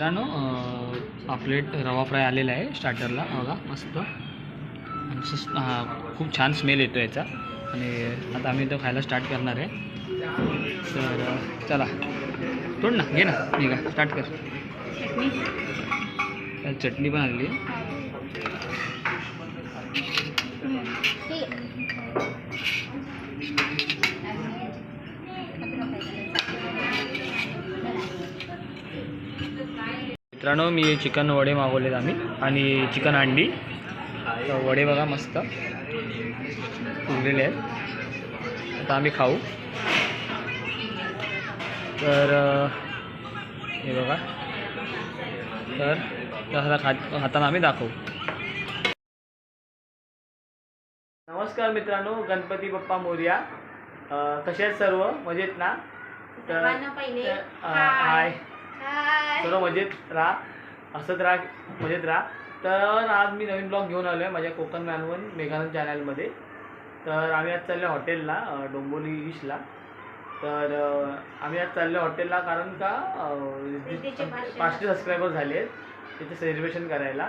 मित्रांनो पापलेट रवा फ्राय आलेला आहे स्टार्टरला बघा मस्त. खूप छान स्मेल येतो याचा. आणि आता आम्ही तो खायला स्टार्ट करणार आहे. तर चला. तोड ना घे ना. निघा स्टार्ट कर. चटणी? पण आलेली आहे. मित्रांनो मी चिकन वडे मागवलेत आम्ही आणि चिकन अंडी. वडे बघा मस्त उरलेले आहेत. आता आम्ही खाऊ. तर हे बघा. तर तसा खात खाताना आम्ही दाखवू. नमस्कार मित्रांनो गणपती बाप्पा मोर्या. कसे आहेत सर्व? मजेत ना? तर हाय. सर्व मजेत राहा. असंच राहा मजेत राहा. तर आज मी नवीन ब्लॉग घेऊन आलो आहे माझ्या कोकण मॅनवन मेघानंद चॅनलमध्ये तर आम्ही आज चाललो हॉटेलला डोंबोली ईशला तर आम्ही आज चाललो हॉटेलला कारण का पाचशे सबस्क्रायबर झाले आहेत त्याचं सेलिब्रेशन करायला.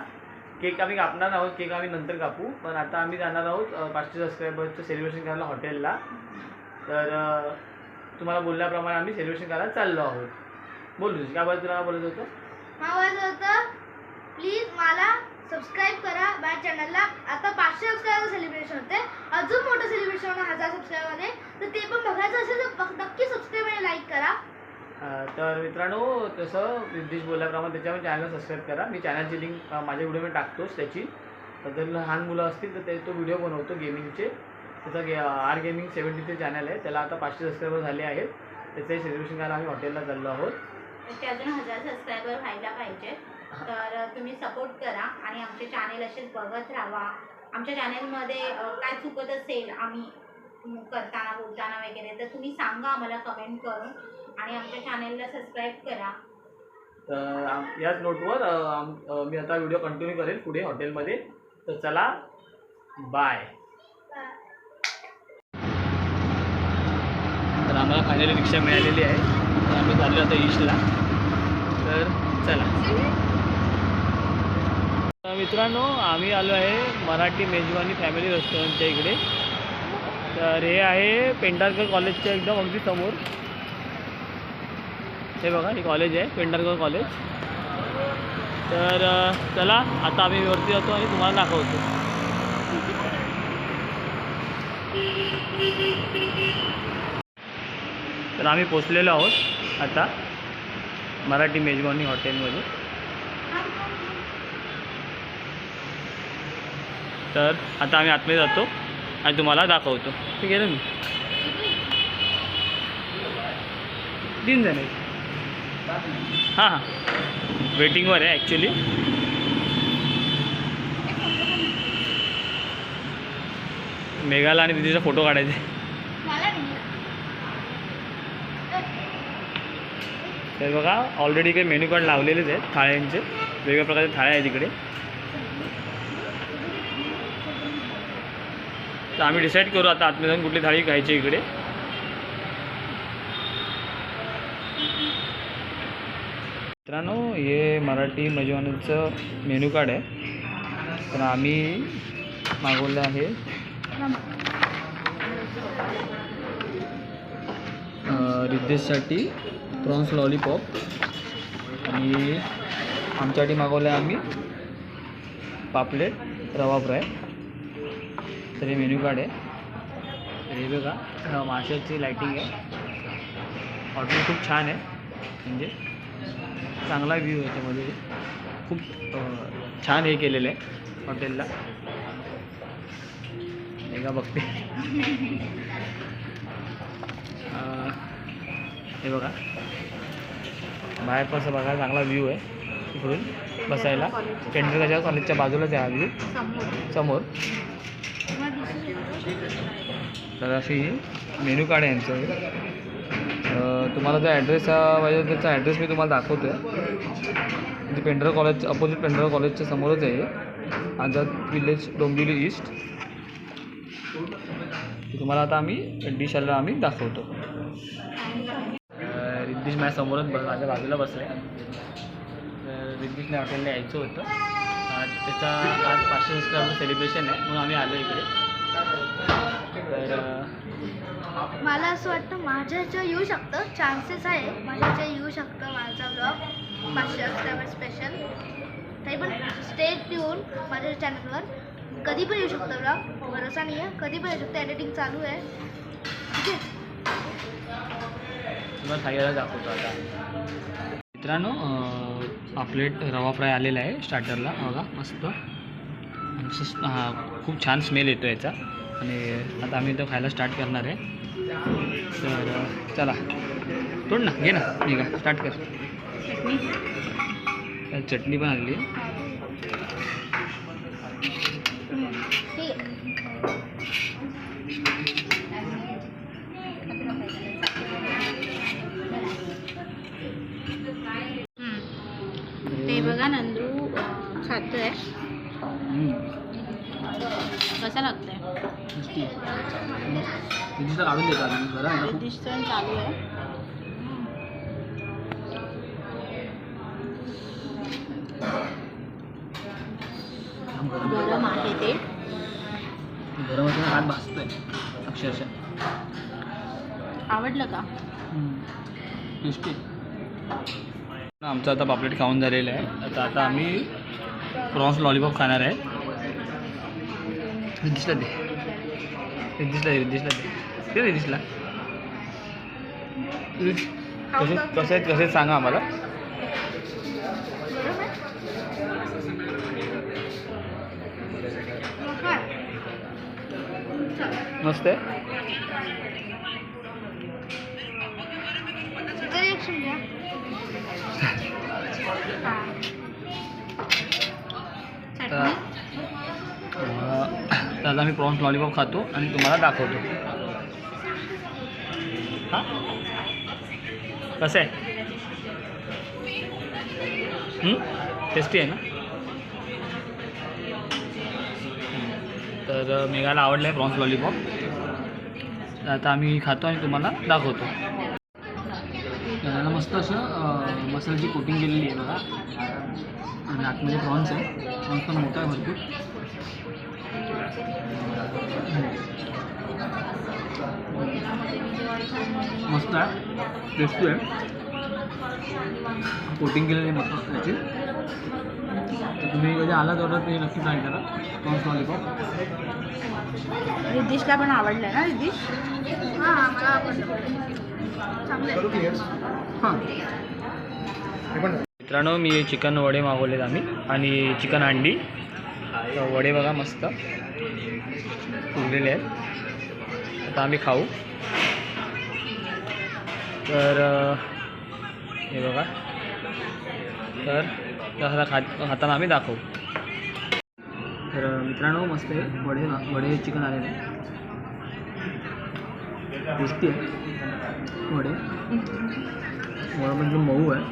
केक आम्ही कापणार आहोत केक आम्ही नंतर कापू. पण आता आम्ही जाणार आहोत पाचशे सबस्क्रायबरचं सेलिब्रेशन करायला हॉटेलला. तर तुम्हाला बोलल्याप्रमाणे आम्ही सेलिब्रेशन करायला चाललो आहोत. बोल काय बोलत तुला बोलत होतं? मावाचं होतं. प्लीज मला सबस्क्राईब करा माझ्या चॅनलला आता पाचशे सबस्क्रायबर सेलिब्रेशन होते. अजून मोठं सेलिब्रेशन होणार हजार सबस्क्रायबरमध्ये तर ते पण बघायचं असेल तर पक- नक्की सबस्क्राईब आणि लाईक करा. अ, तर मित्रांनो तसं रिद्देश बोलल्याप्रमाणे त्याच्यावर चॅनल सबस्क्राईब करा. मी चॅनलची लिंक माझ्या व्हिडिओमध्ये टाकतोच त्याची. तर जर लहान मुलं असतील तर ते तो व्हिडिओ बनवतो गेमिंगचे त्याचा गे आर गेमिंग सेवन्टीचे चॅनल आहे. त्याला आता पाचशे सबस्क्रायबर झाले आहेत. त्याचंही सेलिब्रेशन करायला आम्ही हॉटेलला चाललो आहोत. ते अजून हजार सबस्क्रायबर व्हायला पाहिजे. तर तुम्ही सपोर्ट करा आणि आमचे चॅनेल असेच बघत राहा. आमच्या चॅनेलमध्ये काय चुकत असेल आम्ही करताना बोलताना वगैरे तर तुम्ही सांगा आम्हाला कमेंट करून आणि आमच्या चॅनेलला सबस्क्राईब करा. तर आम- याच नोटवर अ, आम- मी आता व्हिडिओ कंटिन्यू करेल पुढे हॉटेलमध्ये. तर चला बाय तर आम्हाला फायनली रिक्षा मिळालेली आहे. तर आम्ही चाललो आता ईस्टला तर चला. तर मित्रांनो आम्ही आलो आहे मराठी मेजवानी फॅमिली रेस्टॉरंटच्या इकडे. तर हे आहे पेंढारकर कॉलेजच्या एकदम अगदी समोर. हे बघा हे कॉलेज आहे पेंढारकर कॉलेज तर चला आता आम्ही वरती जातो आणि तुम्हाला दाखवतो. तर आम्ही पोचलेलो आहोत आता. मराठी मेजवानी हॉटेलमध्ये. तर आता आम्ही आतमध्ये जातो आणि तुम्हाला दाखवतो. ठीक आहे ना मी? तीन जण आहेत. हां हां. वेटिंगवर आहे ॲक्च्युली मेघाला आणि दिदीचा फोटो काढायचे मला नाही तर बघा ऑलरेडी काही मेन्यू कार्ड लावलेलेच आहेत थाळ्यांचे. वेगवेगळ्या प्रकारचे थाळ्या आहेत इकडे. तर आम्ही डिसाईड करू आता आतमध्ये जाऊन कुठली थाळी खायची इकडे. मित्रांनो हे मराठी मजवानीचं मेन्यू कार्ड आहे. तर आम्ही मागवलं आहे. रिद्धेशसाठी प्रॉन्स लॉलीपॉप. आणि आमच्यासाठी मागवलं आहे आम्ही पापलेट रवा फ्राय. तर हे मेन्यू कार्ड आहे. तर हे बघा माशाची लाईटिंग आहे. हॉटेल खूप छान आहे. म्हणजे चांगला व्ह्यू आहे त्यामध्ये. खूप छान हे केलेलं आहे हॉटेलला एका बघते? हे बघा. बाहेर पण असं बघा चांगला व्ह्यू आहे इकडून बसायला. पेंढरगाच्या कॉलेजच्या बाजूलाच आहे हा व्ह्यू समोर. तर अशी मेन्यू कार्ड आहे यांचं. तुम्हाला जो ॲड्रेस पाहिजे त्याचा ॲड्रेस मी तुम्हाला दाखवतो आहे ते पेंढर कॉलेज अपोजिट पेंढर कॉलेजच्या समोरच आहे आझाद विलेज डोंबिवली ईस्ट तुम्हाला आता आम्ही डिश आला आम्ही दाखवतो. रिद्धीश माझ्या समोरच बस माझ्या बाजूला बसले. तर रिद्धीशने हॉटेलला यायचं होतं. आज त्याचा आज पाचशे सबस्क्रायबर सेलिब्रेशन आहे म्हणून आम्ही आलो इकडे. तर मला असं वाटतं माझ्या येऊ शकतं चान्सेस आहे माझ्या येऊ शकतं माझा ब्लॉग पाचशे सबस्क्रायबर स्पेशल तरी पण स्टेट येऊन माझ्या चॅनलवर कधी पण येऊ शकतं ब्लॉग भरोसा नाही आहे कधी पण येऊ शकतं एडिटिंग चालू आहे. ठीक आहे? तुम्हाला खायला दाखवतो आता. मित्रांनो पापलेट रवा फ्राय आलेला आहे स्टार्टरला बघा मस्त. हा खूप छान स्मेल येतो याचा. आणि आता आम्ही तो खायला स्टार्ट करणार आहे. तर चला. तोड ना घे ना निघा स्टार्ट कर. चटणी? पण आलेली हम्म, कसं लागतंय? मस्ती तिथं काढून देतो आम्ही. बरं आहे ना खूप? डिश पण चालू आहे. गरम आहे ते. गरम असताना हात भाजतोय अक्षरशः. आवडलं का? टेस्टी. आमचं आता पापलेट खाऊन झालेलं आहे. आता आता आम्ही प्रॉन्स लॉलीपॉप खाणार आहे. रिद्धिशला दे. रिद्धिशला दे रिद्धिशला दे. दे रिद्धिशला. रिद्ध- कसे कसे कसे सांगा आम्हाला. बरोबर. मग काय? चल. मस्त आहे? तर आता आम्ही प्रॉन्स लॉलीपॉप खातो आणि तुम्हाला दाखवतो. हां? कसं आहे? टेस्टी आहे ना? तर अं, मेघाला आवडलं आहे प्रॉन्स लॉलीपॉप. आता आम्ही खातो आणि तुम्हाला दाखवतो. त्याला मस्त असं मसाल्याची कोटिंग केलेली आहे बघा. आणि आतमध्ये प्रॉन्स आहे. प्रॉन्स पण मोठा आहे भरपूर. मस्त आहे. टेस्टी आहे. कोटिंग केलेली आहे मस्त त्याची तर तुम्ही कधी आला तर ते नक्की ट्राय करा. प्रॉन्स लॉलीपॉप रिद्धिशला पण आवडलं ना रिद्धिश? हां हां मला आवडलं. चांगलं आहे हां. मित्रांनो मी चिकन वडे मागवलेत आम्ही आणि चिकन अंडी. वडे बघा मस्त. उरलेले आहेत. आता आम्ही खाऊ. तर हे बघा. तर तसा खात खाताना आम्ही दाखवू. तर मित्रांनो मस्त आहे वडे वडे चिकन आलेले आहे टेस्टी आहे वडे. वडा म्हणजे मऊ आहे.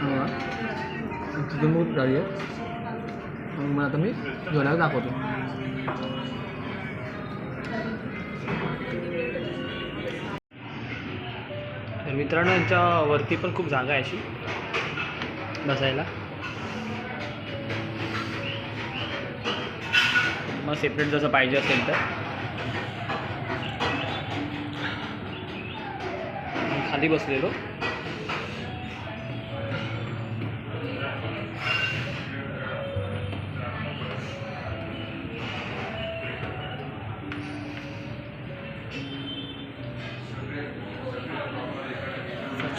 हा. चिकन झाली आहे. मग मला आता मी जेवणाला दाखवतो. तर मित्रांनो यांच्या वरती पण खूप जागा आहे अशी. बसायला. मग सेपरेट जसं पाहिजे असेल तर. खाली बसलेलो.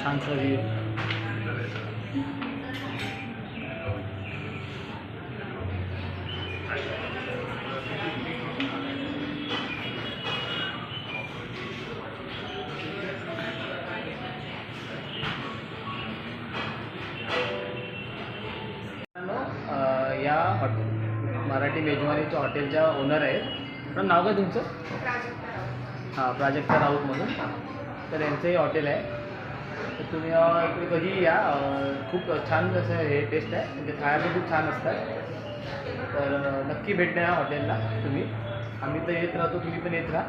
छानसा व्ह्यू या हॉटेल मराठी मेजवानीच्या हॉटेलच्या ओनर आहेत. पण नाव काय तुमचं? हां प्राजक्ता राऊतमधून तर यांचं हे हॉटेल आहे. तर तुम्ही इकडे कधी या. खूप छान असं हे टेस्ट आहे. म्हणजे खायला पण खूप छान असतात तर नक्की भेट द्या हॉटेलला तुम्ही. आम्ही तर येत राहतो तुम्ही पण येत राहा.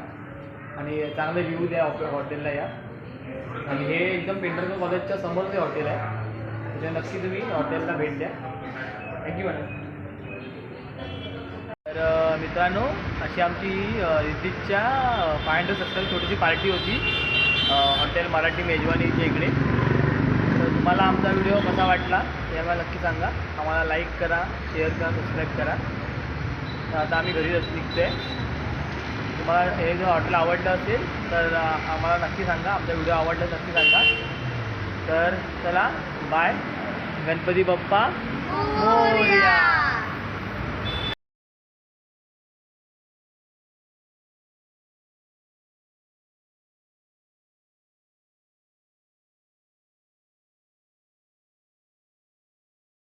आणि चांगले व्ह्यू द्या हॉटेलला या. आणि हे एकदम पेंटर कॉलेजच्या समोर हे हॉटेल आहे. म्हणजे नक्की तुम्ही हॉटेलला भेट द्या. थँक्यू मॅडम तर मित्रांनो अशी आमची अ, फाय हंड्रेड सत्तर छोटीशी पार्टी होती. हॉटेल मराठी मेजवानीच्या इकडे. तर तुम्हाला आमचा व्हिडिओ कसा वाटला हे आम्हाला नक्की सांगा. आम्हाला लाईक करा शेअर करा सबस्क्राईब करा. तर आता आम्ही घरी निघतो आहे तुम्हाला हे जर हॉटेल आवडलं असेल तर आम्हाला नक्की सांगा. आमचा व्हिडिओ आवडला नक्की सांगा. तर चला बाय गणपती बाप्पा. मोरया.